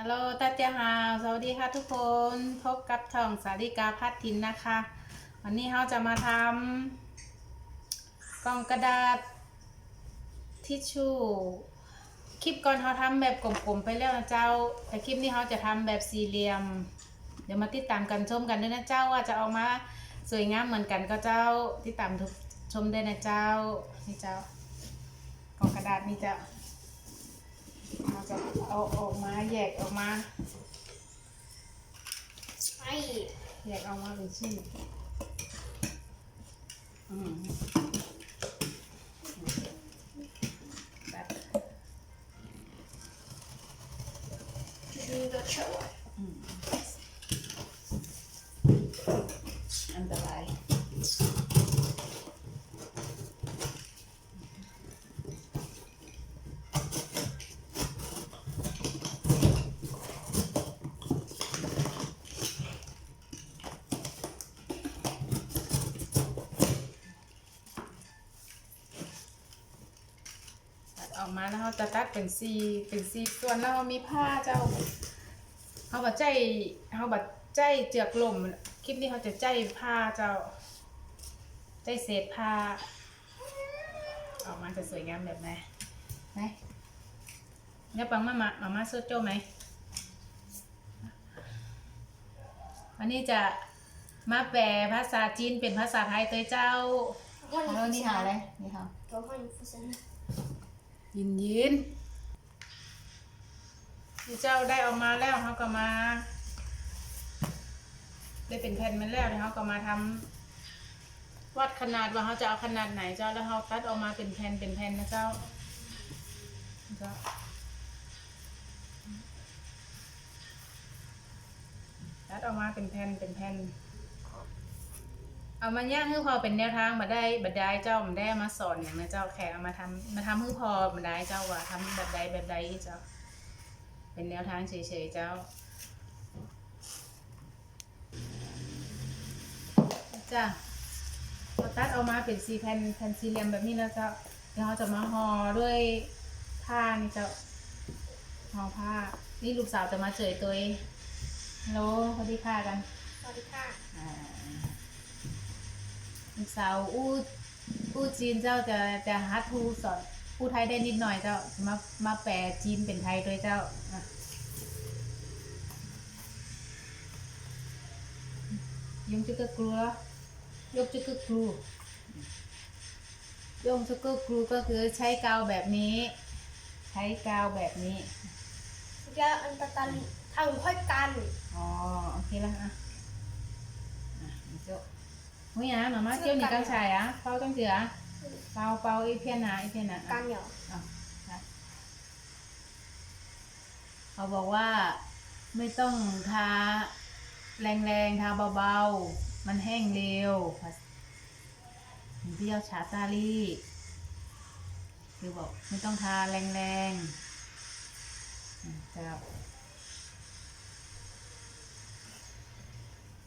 ฮัลโหลตาเตียฮาวสวัสดีค่ะทุกคน พบกับช่องสาริกาพัดทินนะคะ วันนี้เราจะมาทำกล่องกระดาษทิชชู่ คลิปก่อนเขาทำแบบกลมๆไปแล้วนะเจ้า แต่คลิปนี้เขาจะทำแบบสี่เหลี่ยม เดี๋ยวมาติดตามกันชมกันด้วยนะเจ้าว่าจะออกมาสวยงามเหมือนกันก็เจ้าติดตามชมได้นะเจ้า นี่เจ้ากล่องกระดาษนี่เจ้า เราจะเอาออกมาแยกออกมาไอ้แยกออกมาเป็นชิ้นอืมแบบดูกระเช้า อืมอันตรายตัดออก มาแล้วเราจะตัดเป็นสีเป็นสีส่วนแล้วเรามีผ้าเจ้าเขาบัดใจเขาบัดใจเจือกลมคลิปนี้เขาจะใจผ้าเจ้า ใจเศษผ้าออกมาจะสวยงามแบบไหนไหนเนี่ยปังมามามามาโซโจไหมวันนี้จะมาแปลภาษาจีนเป็นภาษาไทยเตัวเจ้าวันเออนี่หาอะไรนี่ค่ะ ยินยินที่เจ้าได้ออกมาแล้วเขาก็มา ได้เป็นแผ่นมาแล้วแล้วเขาก็มาทำวัดขนาดว่าเขาจะเอาขนาดไหนเจ้าแล้วเขาตัดออกมาเป็นแผ่นเป็นแผ่นนะเจ้าเจ้าตัดออกมาเป็นแผ่นเป็นแผ่น เอามาย่างให้พอเป็นแนวทางมาได้บัดได้เจ้ามาได้มาสอนอย่างนะเจ้าแขกเอามาทำมาทำให้พอมาได้เจ้าว่าทำแบบใดแบบใดเจ้า เป็นแนวทางเฉยๆเจ้า จ้ะเราตัดออกมาเป็นสีแผ่นแผ่นสี่เหลี่ยมแบบนี้แล้วเจ้าเดี๋ยวเราจะมาห่อด้วยผ้านี่เจ้าห่อผ้า นี่ลูกสาวจะมาเจอตัวเองฮัลโหลสวัสดีค่ะกัน สวัสดีค่ะ อ่าลูก สาวอู้อู้จีนเจ้าจะจะฮัดทูสอนอู้ไทยได้นิดหน่อยเจ้ามามาแปลจีนเป็นไทยด้วยเจ้าอะยงจุกกะกลัวยกจุกกะกลูยงจุกกะกลูก็คือใช้กาวแบบนี้ ใช้กาวแบบนี้จะอันตะตันทางค่อยกันอ๋อโอเคแล้วอะอะนี่เจ้าหุ้ยนะมาม่าเจ้านี่กังชายอะเป้าต้องเจือ เป้าเป้าอีเพียนนะอีเพียนนะกัอะนเหรออะนะเขาบอกว่าไม่ต้องทาแรงๆทาเบาๆ มันแห้งเร็วถึงเที่ยวชาตาลีคือบอกไม่ต้องทาแรงๆอืมเจ้า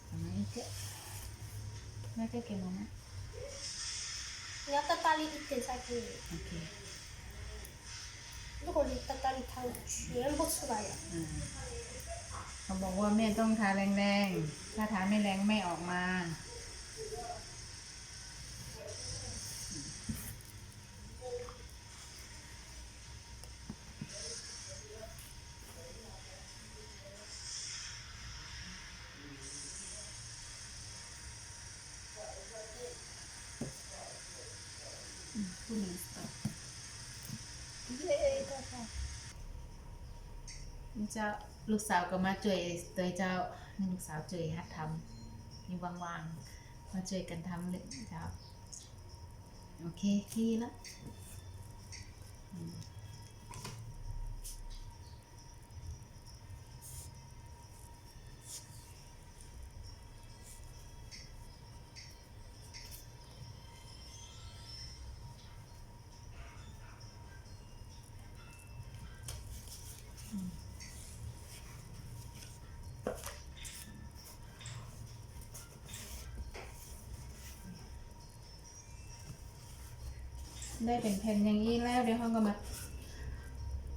ทำไมเจ๊ 생각해 게 뭐 나? 내가 딸이 이때 살 게. 오케 이. 누구 이따 딸이 다 앰버 추가 요. 응. เขาบอกว่าแม่ต้องทาแรงๆ ถ้าทาไม่แรงไม่ออกมา เจ้าลูกสาวก็มาช่วยตัวเจ้ามีลูกสาวช่วยหัดทำนี่ว่างๆมาช่วยกันทำเลยเจ้าโอเคที่ละ ได้เป็นแผ่นอย่างนี้แล้วเดี๋ยวเขาก็มา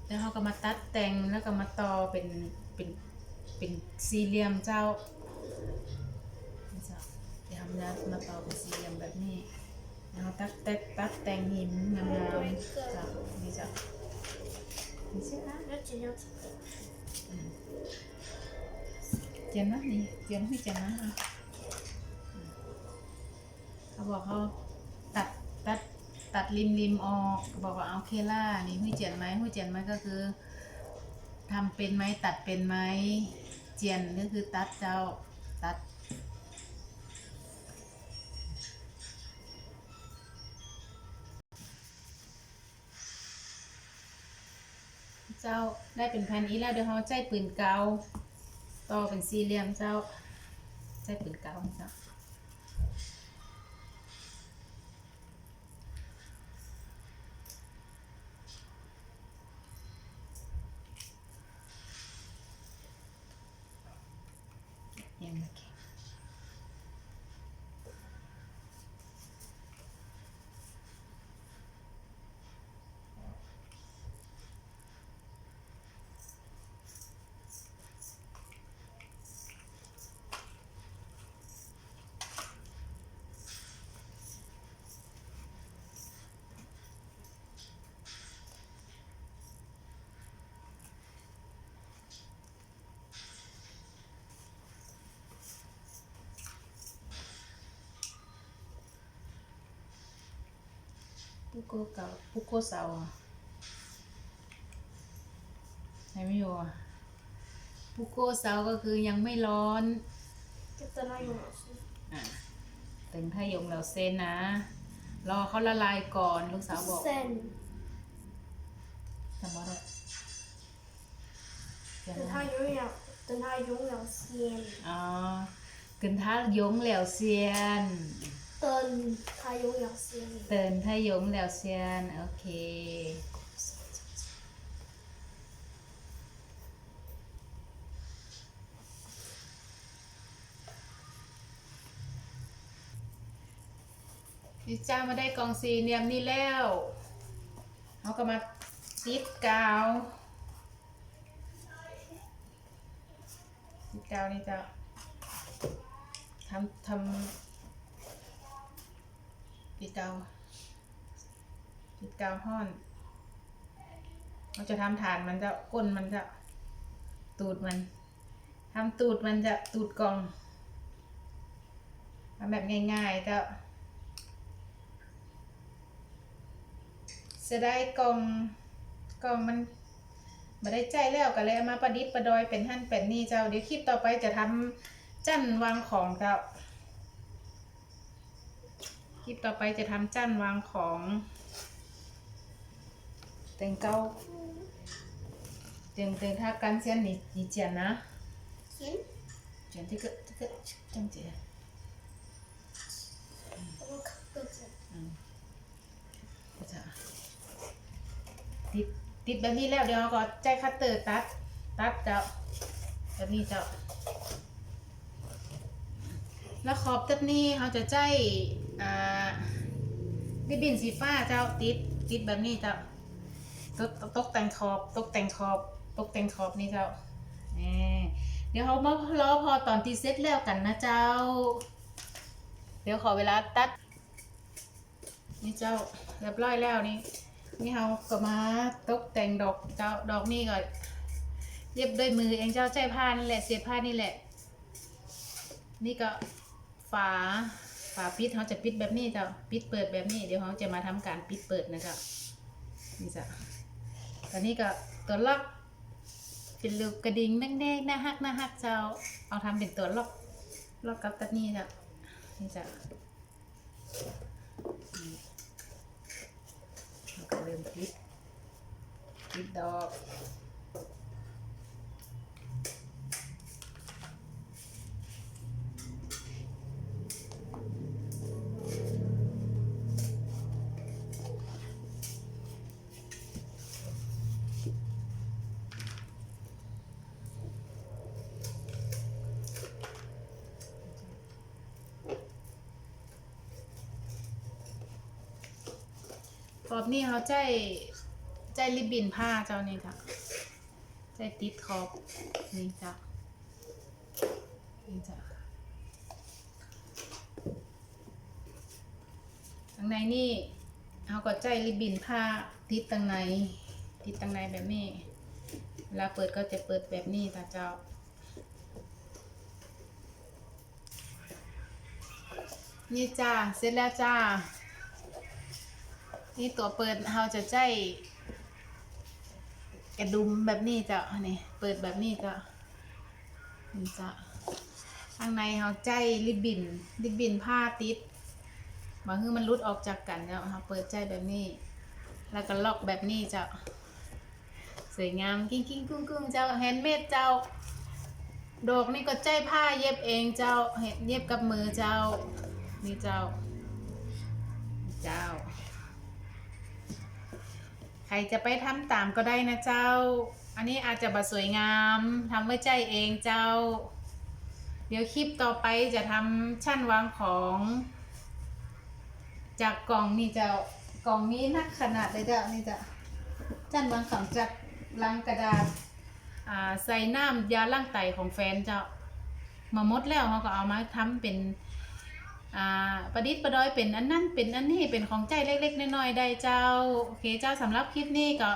เดี๋ยวเขาก็มาตัดแต่งแล้วก็มาต่อเป็นเป็นเป็นสี่เหลี่ยมเจ้าเดี๋ยวทำนะมาต่อเป็นสี่เหลี่ยมแบบนี้แล้วตัดแต่งตัดแต่งหินงามๆจ้ะนี่จ้ะนี่ใช่ไหมเจียนเจียนะนี่เจียนพี่เจียนนะเขาบอกเขา ตัดริมริมออกบอกว่าเอาเคล่านี่หุ้ยเจียนไหมหุ้ยเจียนไหมก็คือทำเป็นไหมตัดเป็นไหมเจียนก็คือตัดเจ้าตัดเจ้าได้เป็นแผ่นอีแล้วเดี๋ยวเขาใจปืนเกาต่อเป็นสี่เหลี่ยมเจ้าใจปืนเกาเจ้า พุกโกเก่าพุกโกสาไหนไม่อยู่อะพุกโกสาวก็คือยังไม่ร้อนก็จะน้อยอยู่อะตึงถ้ายงเราเซนนะ รอเขาละลายก่อนลูกสาวบอกเส้นทำอะไรตึงถ้ายงเราตึงถ้ายงเราเซียนอ๋อตึงท่ายงเหล้วเซียน 等它永远先。 เตินถ้ายงแล้วเซียน โอเค ดิจ้ามาได้กล่องสี่เหลี่ยมนี่แล้วเขาก็มาติดกาวติดกาวนี่จ้ะทำทำ ติดเกาติดเกาห้อนเราจะทำฐานมันจะก้นมันจะตูดมันทำตูดมันจะตูดกล่องทำแบบง่ายๆจ้าเสียดายกล่องกล่องมันมาได้ใจแล้วก็เลยเอามาประดิษฐ์ประดอยเป็นหั่นเป็นนี่เจ้าเดี๋ยวคลิปต่อไปจะทำจั่นวางของเจ้า คลิปต่อไปจะทำจานวางของ แตงเก้าเตีงเตีงท่ากันเสียนนี่นี่เจียนนะเขีนเจียนที่ก็ที่ก็จังเจียต้องขับไปเจีนจะติดติดแบบนี้แล้วเดี๋ยวเราก็ใจคัตเตอร์ตัดตัดเจ้าแบบนี้เจ้าแล้วขอบแบบนี้เขาจะใจ อ่าริบบินสีฟ้าเจ้าติดติดแบบนี้เจ้าตกตกแต่งขอบ ตกแต่งขอบ ตกแต่งขอบนี่เจ้านี่เดี๋ยวเขามารอพอตอนตีเสร็จแล้วกันนะเจ้า เดี๋ยวขอเวลาตัด นี่เจ้าเรียบร้อยแล้วนี่นี่เราก็มาตกแต่งดอกเจ้าดอกนี่ก็เย็บด้วยมือเองเจ้าใจผ้านี่แหละเสียผ้านี่แหละ นี่ก็ฝา ฝาปิดเขาจะปิดแบบนี้เจ้าปิดเปิดแบบนี้เดี๋ยวเขาจะมาทำการปิดเปิดนะเจ้านี่จ้ะตอนนี้ก็ตัวล็อกเป็นลูกกระดิ่งแดงๆหน้าฮักหน้าฮักเจ้าเอาทำเป็นตัวล็อกล็อกกับตัดนี่จ้ะนี่จ้ะแล้วก็เริ่มพลิกพลิกดอก ขอบนี่เขาใจใจริบบินผ้าเจ้านี่ค่ะใจติดขอบนี่จ้ะนี่จ้ะข้างในนี่เอาก็ใจริบบินผ้าติดตั้งในติดตั้งในแบบนี้เวลาเปิดก็จะเปิดแบบนี้ตาเจ้านี่จ้าเสร็จแล้วจ้า นี่ตัวเปิดเราจะใจกระดุมแบบนี้จ้ะนี่เปิดแบบนี้จ้ะนี่จ้ะข้างในเราใจริบบินริบบินผ้าติดบางทีมันรุดออกจากกันแล้วเราเปิดใจแบบนี้ แล้วก็ล็อกแบบนี้จ้ะสวยงามกิ้งกิ้งกุ้งกุ้งเจ้าแฮนด์เมดเจ้า ดอกนี่ก็ใจผ้าเย็บเองเจ้าเห็ดเย็บกับมือเจ้านี่เจ้า เจ้า รจะไปทำตามก็ได้นะเจ้า อันนี้อาจจะบสวยงามทำไว้ใจเองเจ้า เดี๋ยวคลิปต่อไปจะทำชั้นวางของ จากกล่องนี่เจ้ากล่องนี้นักขนาดเลยเจ้านี่จ้าชั้นวางของจากลังกระดาษอ่าใส่น้ำยาล้างไตของแฟนเจ้า มาหมดแล้วเขาก็เอามาทำเป็น อ่าประดิษฐ์ประดอยเป็นอันนั้นเป็นอันนี้เป็นของใจเล็ก ๆน้อยๆได้เจ้าโอเคเจ้าสำหรับคลิปนี้ก็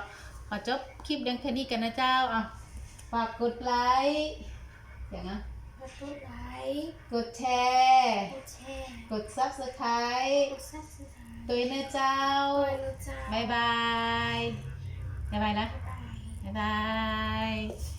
ขอจบคลิปเพียงแค่นี้กันนะเจ้าอะฝากกดไลค์อย่างนะกดไลค์กดแชร์กดแชร์กด subscribe กดซับสไครต์ตัวนะเจ้าด้วยนะจ๊ะบายบายบายบายนะบ๊ายบายบายบาย